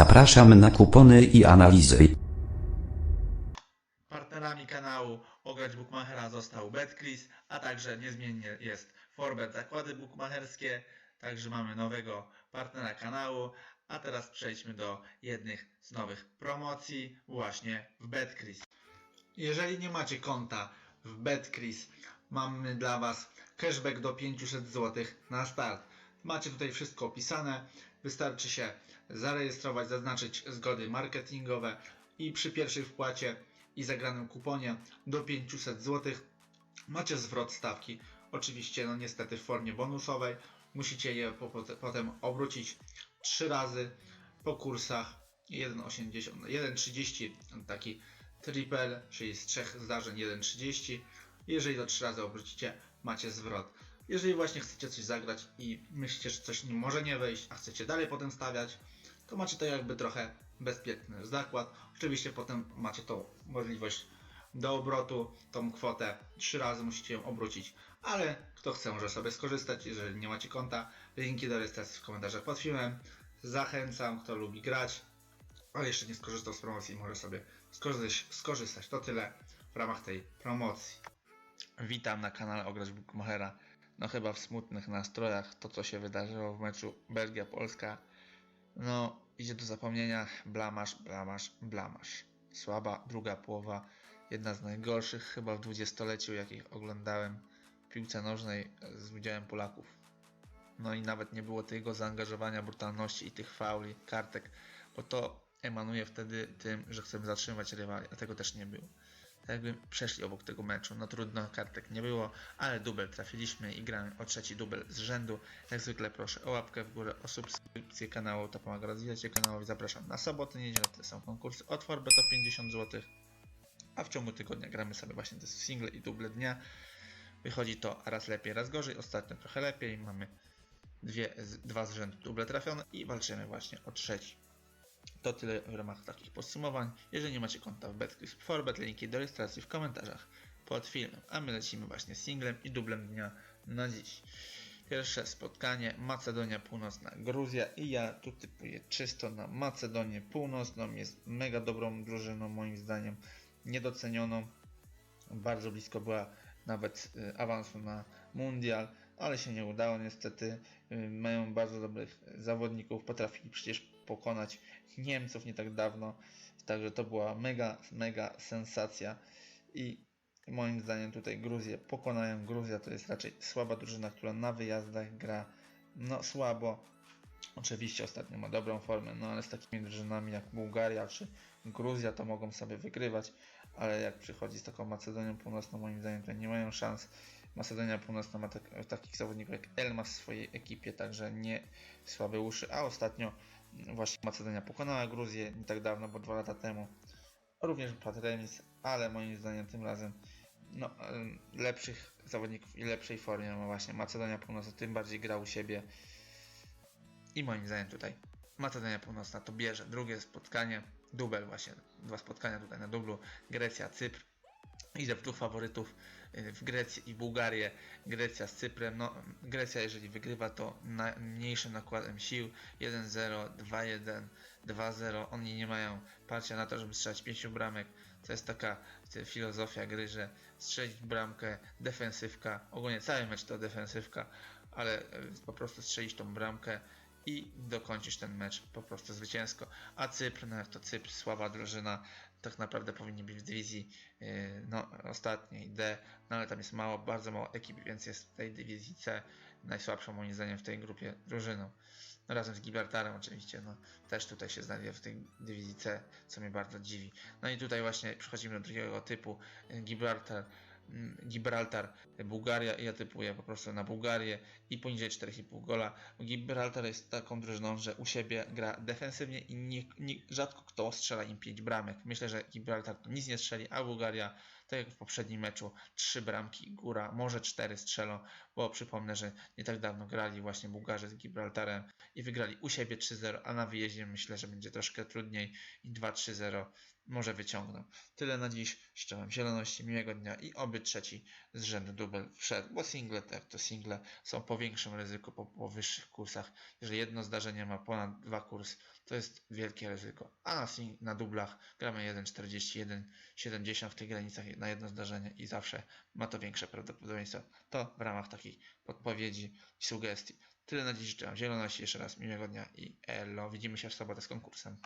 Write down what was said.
Zapraszam na kupony i analizy. Partnerami kanału Ograć Bookmachera został BetCris, a także niezmiennie jest Forbet Zakłady Bookmacherskie. Także mamy nowego partnera kanału. A teraz przejdźmy do jednych z nowych promocji właśnie w BetCris. Jeżeli nie macie konta w BetCris, mamy dla Was cashback do 500 zł na start. Macie tutaj wszystko opisane. Wystarczy się zarejestrować, zaznaczyć zgody marketingowe i przy pierwszej wpłacie i zagranym kuponie do 500 zł macie zwrot stawki. Oczywiście, no niestety w formie bonusowej. Musicie je po, po, potem obrócić 3 razy po kursach 1,80, 1,30 taki triple, czyli z trzech zdarzeń 1,30. Jeżeli to 3 razy obrócicie, macie zwrot. Jeżeli właśnie chcecie coś zagrać i myślicie, że coś nie może nie wejść, a chcecie dalej potem stawiać, to macie to jakby trochę bezpieczny zakład. Oczywiście potem macie tą możliwość do obrotu, tą kwotę trzy razy musicie ją obrócić, ale kto chce może sobie skorzystać, jeżeli nie macie konta, linki do rejestracji w komentarzach pod filmem. Zachęcam, kto lubi grać, ale jeszcze nie skorzystał z promocji, może sobie skorzystać. skorzystać. To tyle w ramach tej promocji. Witam na kanale Ograć Bookmachera. No chyba w smutnych nastrojach to co się wydarzyło w meczu Belgia-Polska no, idzie do zapomnienia. Blamasz, blamasz, blamasz. Słaba druga połowa. Jedna z najgorszych chyba w dwudziestoleciu, jakich oglądałem w piłce nożnej z udziałem Polaków. No i nawet nie było tego zaangażowania, brutalności i tych fauli, kartek, bo to emanuje wtedy tym, że chcemy zatrzymać rywali, a tego też nie było. Jakby przeszli obok tego meczu. No trudno, kartek nie było, ale dubel trafiliśmy i gramy o trzeci dubel z rzędu. Jak zwykle proszę o łapkę w górę, o subskrypcję kanału, to pomaga rozwijać się kanałowi. Zapraszam na soboty, niedzielę, to są konkursy od Forbet to 50 zł, a w ciągu tygodnia gramy sobie właśnie te single i duble dnia. Wychodzi to raz lepiej, raz gorzej, ostatnio trochę lepiej. Mamy dwie, dwa z rzędu duble trafione i walczymy właśnie o trzeci. To tyle w ramach takich podsumowań. Jeżeli nie macie konta w BetCris Forbet, linki do rejestracji w komentarzach pod filmem. A my lecimy właśnie singlem i dublem dnia na dziś. Pierwsze spotkanie Macedonia Północna, Gruzja i ja tu typuję czysto na Macedonię Północną. Jest mega dobrą drużyną moim zdaniem, niedocenioną. Bardzo blisko była nawet y, awansu na mundial, ale się nie udało niestety. Y, Mają bardzo dobrych zawodników, potrafili przecież pokonać Niemców nie tak dawno. Także to była mega, mega sensacja i moim zdaniem tutaj Gruzję pokonają. Gruzja to jest raczej słaba drużyna, która na wyjazdach gra no słabo. Oczywiście ostatnio ma dobrą formę, no ale z takimi drużynami jak Bułgaria czy Gruzja to mogą sobie wygrywać, ale jak przychodzi z taką Macedonią Północną, moim zdaniem to nie mają szans. Macedonia Północna ma tak, takich zawodników jak Elmas w swojej ekipie, także nie słabe uszy, a ostatnio właśnie Macedonia pokonała Gruzję nie tak dawno, bo dwa lata temu. Również padł remis, ale moim zdaniem tym razem no, lepszych zawodników i lepszej formie ma właśnie Macedonia Północna, tym bardziej gra u siebie. I moim zdaniem tutaj Macedonia Północna to bierze drugie spotkanie, dubel właśnie, dwa spotkania tutaj na dublu, Grecja, Cypr. W dwóch faworytów y, w Grecję i Bułgarię. Grecja z Cyprem. No, Grecja jeżeli wygrywa to mniejszym nakładem sił 1-0, 2-1, 2-0. Oni nie mają parcia na to, żeby strzelać 5 bramek. To jest taka filozofia gry, że strzelić bramkę, defensywka. Ogólnie cały mecz to defensywka, ale y, po prostu strzelić tą bramkę i dokończyć ten mecz po prostu zwycięsko. A Cypr, no jak to Cypr, słaba drużyna, tak naprawdę powinni być w dywizji yy, no, ostatniej D, no ale tam jest mało, bardzo mało ekip, więc jest w tej dywizji C najsłabszą moim zdaniem w tej grupie drużyną. No, razem z Gibraltarem oczywiście, no też tutaj się znajduje w tej dywizji C, co mnie bardzo dziwi. No i tutaj właśnie przechodzimy do drugiego typu, yy, Gibraltar, Gibraltar, Bułgaria ja typuję po prostu na Bułgarię i poniżej 4,5 gola. Gibraltar jest taką drużyną, że u siebie gra defensywnie i nie, nie, rzadko kto strzela im 5 bramek. Myślę, że Gibraltar to nic nie strzeli, a Bułgaria tak jak w poprzednim meczu, trzy bramki, góra, może cztery strzelą, bo przypomnę, że nie tak dawno grali właśnie Bułgarzy z Gibraltarem i wygrali u siebie 3-0, a na wyjeździe myślę, że będzie troszkę trudniej i 2-3-0 może wyciągną. Tyle na dziś. Wam zieloności, miłego dnia i oby trzeci z rzędu dubel wszedł, bo single tak to single są po większym ryzyku, po, po wyższych kursach. Jeżeli jedno zdarzenie ma ponad dwa kurs, to jest wielkie ryzyko. A na, sing- na dublach gramy 1,41, 70 w tych granicach na jedno zdarzenie i zawsze ma to większe prawdopodobieństwo. To w ramach takiej podpowiedzi i sugestii. Tyle na dziś. Życzę Wam zieloności, jeszcze raz miłego dnia i elo. Widzimy się w sobotę z konkursem.